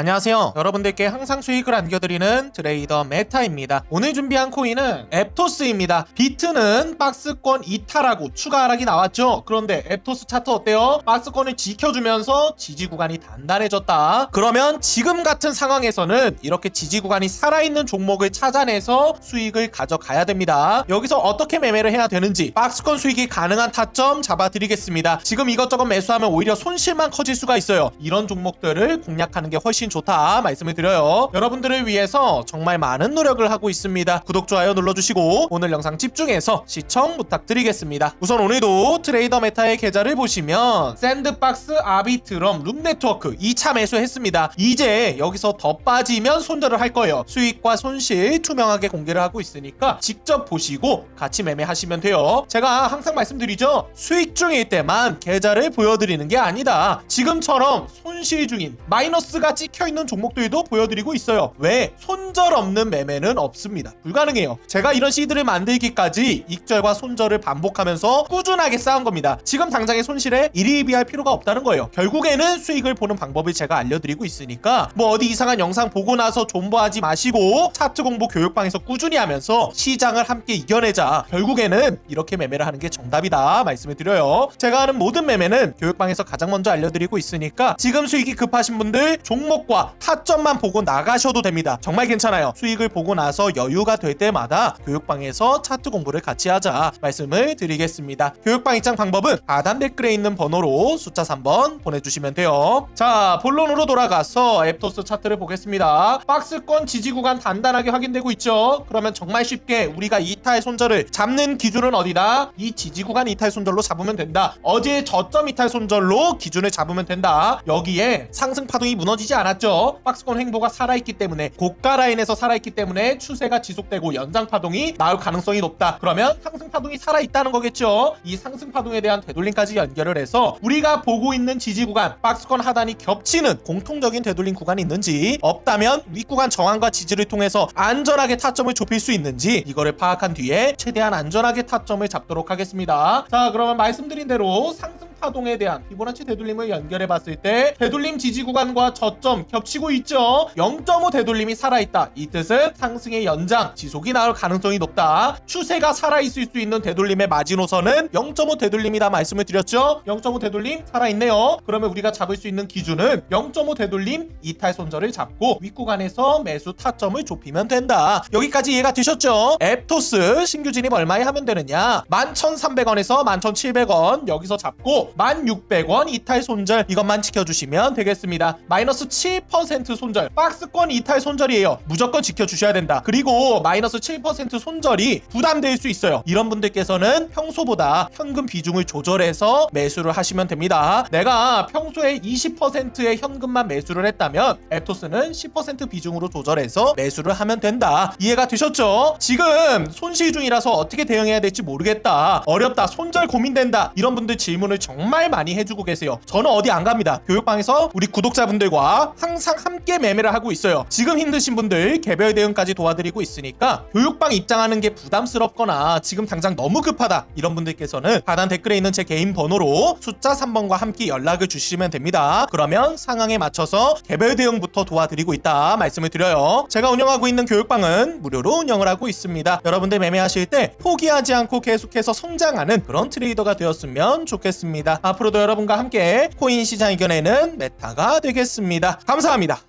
안녕하세요. 여러분들께 항상 수익을 안겨드리는 트레이더 메타입니다. 오늘 준비한 코인은 앱토스입니다. 비트는 박스권 이탈하고 추가 하락이 나왔죠. 그런데 앱토스 차트 어때요? 박스권을 지켜주면서 지지 구간이 단단해졌다. 그러면 지금 같은 상황에서는 이렇게 지지 구간이 살아있는 종목을 찾아내서 수익을 가져가야 됩니다. 여기서 어떻게 매매를 해야 되는지 박스권 수익이 가능한 타점 잡아드리겠습니다. 지금 이것저것 매수하면 오히려 손실만 커질 수가 있어요. 이런 종목들을 공략하는 게 훨씬 좋다 말씀을 드려요. 여러분들을 위해서 정말 많은 노력을 하고 있습니다. 구독, 좋아요 눌러주시고 오늘 영상 집중해서 시청 부탁드리겠습니다. 우선 오늘도 트레이더 메타의 계좌를 보시면 샌드박스, 아비트럼, 룸네트워크 2차 매수했습니다. 이제 여기서 더 빠지면 손절을 할 거예요. 수익과 손실 투명하게 공개를 하고 있으니까 직접 보시고 같이 매매하시면 돼요. 제가 항상 말씀드리죠. 수익 중일 때만 계좌를 보여드리는 게 아니다. 지금처럼 손실 중인 마이너스가 찍혀 있는 종목들도 보여드리고 있어요. 왜? 손절 없는 매매는 없습니다. 불가능해요. 제가 이런 시드를 만들기까지 익절과 손절을 반복하면서 꾸준하게 쌓은 겁니다. 지금 당장의 손실에 일희비할 필요가 없다는 거예요. 결국에는 수익을 보는 방법을 제가 알려드리고 있으니까 뭐 어디 이상한 영상 보고 나서 존버하지 마시고 차트 공부 교육방에서 꾸준히 하면서 시장을 함께 이겨내자. 결국에는 이렇게 매매를 하는 게 정답이다 말씀을 드려요. 제가 하는 모든 매매는 교육방에서 가장 먼저 알려드리고 있으니까 지금 수익이 급하신 분들 종목 과 타점만 보고 나가셔도 됩니다. 정말 괜찮아요. 수익을 보고 나서 여유가 될 때마다 교육방에서 차트 공부를 같이 하자 말씀을 드리겠습니다. 교육방 입장 방법은 하단 댓글에 있는 번호로 숫자 3번 보내주시면 돼요. 자, 본론으로 돌아가서 앱토스 차트를 보겠습니다. 박스권 지지 구간 단단하게 확인되고 있죠. 그러면 정말 쉽게 우리가 이탈 손절을 잡는 기준은 어디다? 이 지지 구간 이탈 손절로 잡으면 된다. 어제 저점 이탈 손절로 기준을 잡으면 된다. 여기에 상승 파동이 무너지지 않 았죠. 박스권 횡보가 살아있기 때문에 고가 라인에서 살아있기 때문에 추세가 지속되고 연장 파동이 나올 가능성이 높다. 그러면 상승 파동이 살아있다는 거겠죠. 이 상승 파동에 대한 되돌림까지 연결을 해서 우리가 보고 있는 지지 구간, 박스권 하단이 겹치는 공통적인 되돌림 구간이 있는지 없다면 윗구간 정황과 지지를 통해서 안전하게 타점을 좁힐 수 있는지 이거를 파악한 뒤에 최대한 안전하게 타점을 잡도록 하겠습니다. 자, 그러면 말씀드린 대로 상승 파동에 대한 피보나치 되돌림을 연결해 봤을 때 되돌림 지지 구간과 저점 겹치고 있죠. 0.5 되돌림이 살아있다. 이 뜻은 상승의 연장 지속이 나올 가능성이 높다. 추세가 살아있을 수 있는 되돌림의 마지노선은 0.5 되돌림이다 말씀을 드렸죠. 0.5 되돌림 살아있네요. 그러면 우리가 잡을 수 있는 기준은 0.5 되돌림 이탈 손절을 잡고 윗구간에서 매수 타점을 좁히면 된다. 여기까지 이해가 되셨죠? 앱토스 신규 진입 얼마에 하면 되느냐? 11,300원에서 11,700원 여기서 잡고 1,600원 이탈 손절 이것만 지켜주시면 되겠습니다. 마이너스 7% 손절 박스권 이탈 손절이에요. 무조건 지켜주셔야 된다. 그리고 마이너스 7% 손절이 부담될 수 있어요. 이런 분들께서는 평소보다 현금 비중을 조절해서 매수를 하시면 됩니다. 내가 평소에 20%의 현금만 매수를 했다면 앱토스는 10% 비중으로 조절해서 매수를 하면 된다. 이해가 되셨죠? 지금 손실 중이라서 어떻게 대응해야 될지 모르겠다. 어렵다. 손절 고민된다. 이런 분들 질문을 정말 많이 해주고 계세요. 저는 어디 안 갑니다. 교육방에서 우리 구독자분들과 항상 함께 매매를 하고 있어요. 지금 힘드신 분들 개별 대응까지 도와드리고 있으니까 교육방 입장하는 게 부담스럽거나 지금 당장 너무 급하다. 이런 분들께서는 하단 댓글에 있는 제 개인 번호로 숫자 3번과 함께 연락을 주시면 됩니다. 그러면 상황에 맞춰서 개별 대응부터 도와드리고 있다 말씀을 드려요. 제가 운영하고 있는 교육방은 무료로 운영을 하고 있습니다. 여러분들 매매하실 때 포기하지 않고 계속해서 성장하는 그런 트레이더가 되었으면 좋겠 앞으로도 여러분과 함께 코인 시장 이겨내는 메타가 되겠습니다. 감사합니다.